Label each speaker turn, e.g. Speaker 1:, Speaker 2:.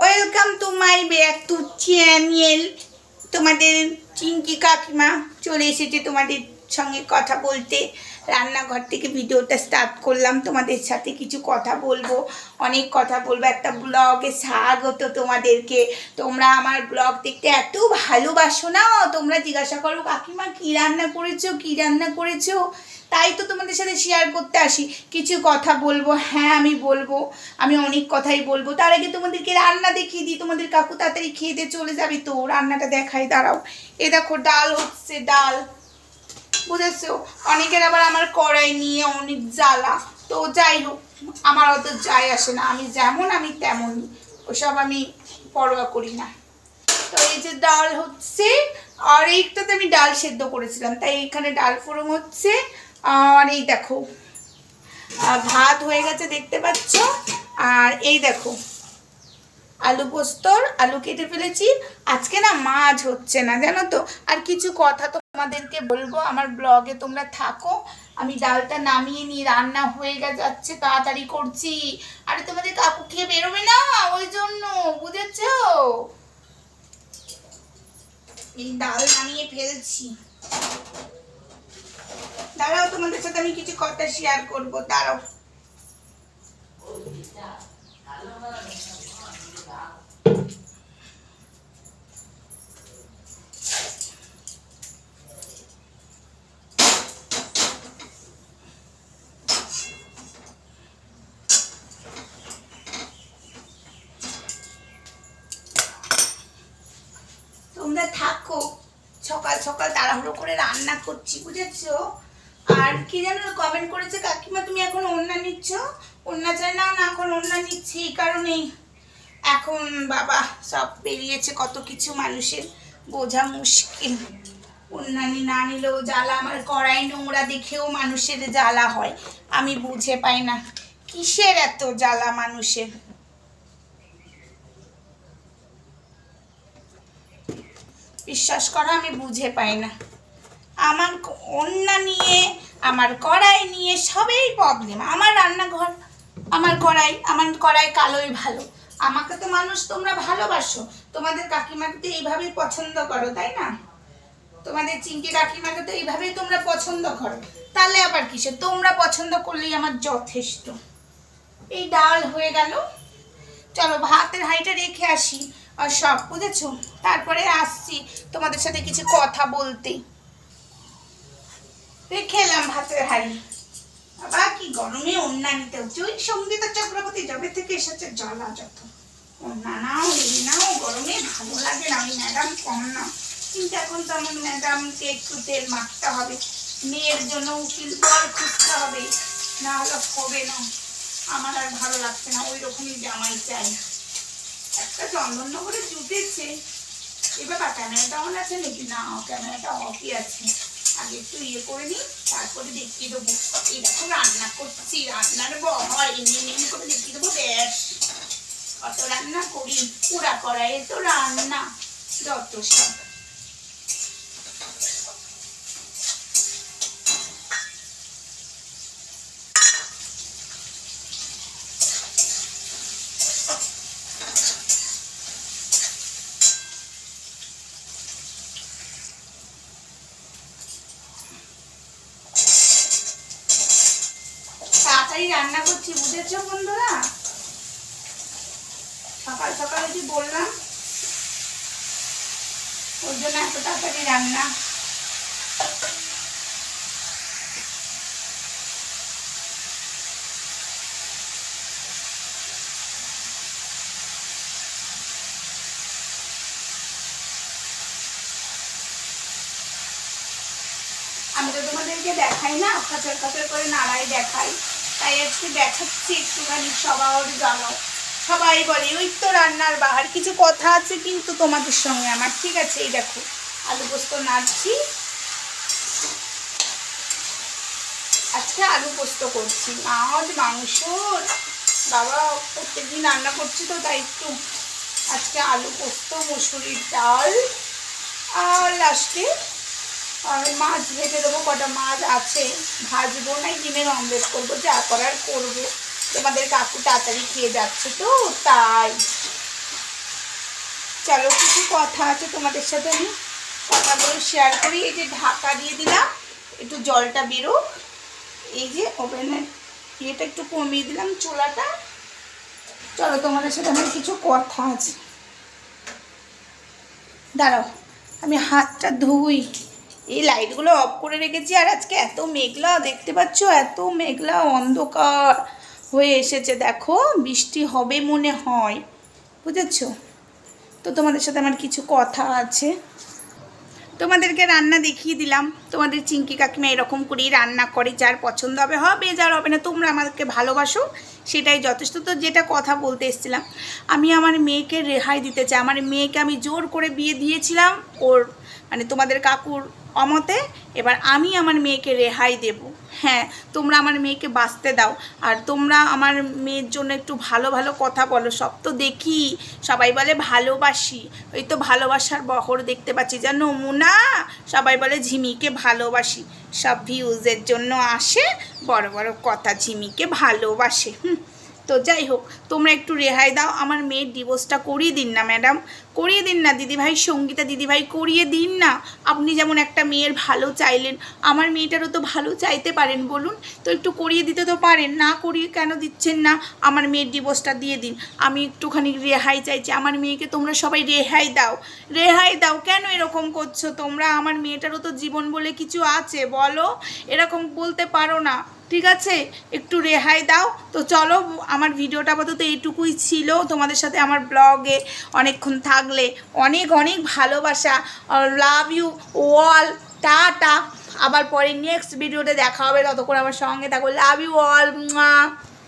Speaker 1: Welcome to my back to channel তোমাদের চিঙ্কি কাকিমা চলে এসেছে তোমাদের সঙ্গে কথা বলতে। রান্নাঘর থেকে ভিডিওটা স্টার্ট করলাম, তোমাদের সাথে কিছু কথা বলব, অনেক কথা বলব। একটা ব্লগে স্বাগত তোমাদেরকে। তোমরা আমার ব্লগ দেখতে এত ভালোবাসো না? তোমরা জিজ্ঞাসা করো, কাকিমা, কী রান্না করেছ? কী রান্না করেছ? তাই তো তোমাদের সাথে শেয়ার করতে আসি। কিছু কথা বলব হ্যাঁ আমি বলব, আমি অনেক কথাই বলব। তার আগে তোমাদেরকে রান্না দেখিয়ে দিই, তোমাদের কাকু তাড়াতাড়ি খেয়ে দিয়ে চলে যাবে তো, রান্নাটা দেখাই, দাঁড়াও। এ দেখো, ডাল হচ্ছে ডাল, বুঝেছ? অনেকের আবার আমার কড়াই নিয়ে অনেক জ্বালা। তো যাই হোক, আমার অত যায় আসে না, আমি যেমন আমি তেমনই, ওসব আমি পরোয়া করি না। তো এই যে ডাল হচ্ছে, আর এইটাতে আমি ডাল সেদ্ধ করেছিলাম, তাই এখানে ডাল ফোড়ন হচ্ছে আর এই দেখো ভাত হয়ে গেছে দেখতে পাচ্ছ? আর এই দেখো, আলু পোস্তর আলু কেটে ফেলেছি। আজকে না মাছ হচ্ছে না, জানো তো? আর কিছু কথা তো তোমাদেরকে বলব, আমার ব্লগে তোমরা থাকো। আমি ডালটা নামিয়ে নিয়ে রান্না হয়ে যাচ্ছে, তাড়াতাড়ি করছি। আরে তোমাদের কাকু খেয়ে বেরোবে না? ওই জন্য, বুঝেছ? এই ডাল নামিয়ে ফেলছি। দাঁড়াও, তোমাদের সাথে আমি কিছু কথা শেয়ার করব, দাঁড়াও। তোমরা থাকো, সকাল সকাল তাড়াহুড়ো করে রান্না করছি, বুঝেছ? আর কি যেন কমেন্ট করেছে, কাকিমা তুমি এখন ওন্না নিচ্ছ? ওন্না চাই না এখন ওন্না নিচ্ছি, এই কারণেই। এখন বাবা সব বেরিয়েছে, কত কিছু মানুষের, বোঝা মুশকিল। অন্যান্য না নিলেও জ্বালা, আমার কড়াই নোংরা দেখেও মানুষের জ্বালা হয়, আমি বুঝে পাই না। কিসের এত জ্বালা মানুষের? বিশ্বাস করো, আমি বুঝে পাই না। আমার অন্যা নিয়ে আমার কড়াই নিয়ে সবই প্রবলেম আমার রান্নাঘর, আমার কড়াই আমার কড়াই কালোই ভালো। আমাকে তো মানুষ তোমরা ভালোবাসো। তোমাদের কাকিমাকে তো এইভাবেই পছন্দ করো, তাই না? তোমাদের চিংকি কাকিমাকে তো এইভাবেই তোমরা পছন্দ করো। তাহলে আবার কিসে তোমরা পছন্দ করলেই আমার যথেষ্ট। এই ডাল হয়ে গেল। চলো, ভাতের হাঁড়িটা রেখে আসি। আর সব, বুঝেছ? তারপরে আসছি তোমাদের সাথে কিছু কথা বলতে। রেখে এলাম ভাতের হাঁড়ি। বাবা, কি গরমে অন্যা নিতে হচ্ছে। ওই সঙ্গীতা চক্রবর্তী জবে থেকে এসেছে জলা যত। অন্যা নাও এই নাও, গরমে ভালো লাগে না। ওই ম্যাডাম কম না। কিন্তু এখন তো আমার ম্যাডামকে একটু তেল মাখতে হবে। মেয়ের জন্য উকিল বল খুঁজতে হবে। না হলে হবে না। আমার আর ভালো লাগছে না। ওই রকমই জামাই চাই। একটা চন্দননগরে জুটেছে। এবার বা ক্যামেরাটা অন আছে নাকি? না, ক্যামেরাটা অফই আছে। আগে একটু ইয়ে করে নিই, তারপরে দেখিয়ে দেবো। এই দেখো রান্না করছি, রান্নার বহর, এমনি এমনি করে দেখিয়ে দেবো, ব্যাস। কত রান্না করি, পুরা কড়াইয়ে তো রান্না, যত সব। তাড়াতাড়ি রান্না করছি, বুঝেছ বন্ধুরা? সকাল সকাল যে বললাম, ওর জন্য এত তাড়াতাড়ি রান্না। আমি তো তোমাদেরকে দেখাই না খাচার খাচার করে নাড়াই দেখাই। তাই আজকে দেখাচ্ছি একটুখানি সবার জানো। সবাই বলে, ওই তো রান্নার বাহার, কিছু কথা আছে কিন্তু তোমাদের সঙ্গে আমার, ঠিক আছে? এই দেখো, আলু পোস্ত নাড়ছি। আজকে আলু পোস্ত করছি, মাছ, মাংস। বাবা, প্রত্যেকদিন রান্না করছি তো, তাই একটু আজকে আলু পোস্ত, মুসুরির ডাল। আর লাস্টে আর মাছ ভেজে দেবো, কটা মাছ আছে, ভাজবো না ডিমের অমলেট করব, যা করার করব। তোমাদের কাকু তাড়াতাড়ি খেয়ে যাচ্ছে তো, তাই। চলো, কিছু কথা আছে তোমাদের সাথে আমি কথাগুলো শেয়ার করি। এই যে ঢাকা দিয়ে দিলাম, একটু জলটা বেরোক। এই যে ওভেনের ইয়েটা একটু কমিয়ে দিলাম, চুলাটা। চলো, তোমাদের সাথে আমার কিছু কথা আছে। দাঁড়াও, আমি হাতটা ধুই। এই লাইটগুলো অফ করে রেখেছি আর আজকে এত মেঘলা, দেখতে পাচ্ছ? এত মেঘলা অন্ধকার হয়ে এসেছে। দেখো, বৃষ্টি হবে মনে হয়। বুঝেছ? তো তোমাদের সাথে আমার কিছু কথা আছে। তোমাদেরকে রান্না দেখিয়ে দিলাম। তোমাদের চিঙ্কি কাকিমা এরকম করেই রান্না করে। যার পছন্দ হবে হবে, যার হবে না, তোমরা আমাদেরকে ভালোবাসো, সেটাই যথেষ্ট। তো যেটা কথা বলতে এসেছিলাম, আমি আমার মেয়েকে রেহাই দিতে চাই। আমার মেয়েকে আমি জোর করে বিয়ে দিয়েছিলাম। ওর মানে তোমাদের কাকুর অমতে এবার আমি আমার মেয়েকে রেহাই দেব। হ্যাঁ তোমরা আমার মেয়েকে বাঁচতে দাও। আর তোমরা আমার মেয়ের জন্য একটু ভালো ভালো কথা বলো। সব তো দেখি। সবাই বলে ভালোবাসি। ওই তো ভালোবাসার বহর দেখতে পাচ্ছি। যেন নমুনা। সবাই বলে ঝিমিকে ভালোবাসি। সব ভিউজের জন্য আসে। বড় বড় কথা ঝিমিকে ভালোবাসে। হুম, তো যাই হোক, তোমরা একটু রেহাই দাও। আমার মেয়ের ডিভোর্সটা করিয়ে দিন না ম্যাডাম করিয়ে দিন না, দিদিভাই সঙ্গীতা, দিদিভাই করিয়ে দিন না। আপনি যেমন একটা মেয়ের ভালো চাইলেন, আমার মেয়েটারও তো ভালো চাইতে পারেন বলুন। তো একটু করিয়ে দিতে তো পারেন, না করিয়ে কেন দিচ্ছেন না? আমার মেয়ের ডিভোর্সটা দিয়ে দিন। আমি একটুখানি রেহাই চাইছি, আমার মেয়েকে তোমরা সবাই রেহাই দাও। রেহাই দাও, কেন এরকম করছ তোমরা? আমার মেয়েটারও তো জীবন বলে কিছু আছে, বলো। এরকম বলতে পারো না, ঠিক আছে? একটু রেহাই দাও। তো চলো, আমার ভিডিওটা আপাতত এইটুকুই ছিল। তোমাদের সাথে আমার ব্লগে অনেকক্ষণ থাকলে অনেক অনেক ভালোবাসা। Love you all tata. আবার পরে নেক্সট ভিডিওতে দেখা হবে। ততক্ষণ আমার সঙ্গে থাকো। লাভ ইউ অল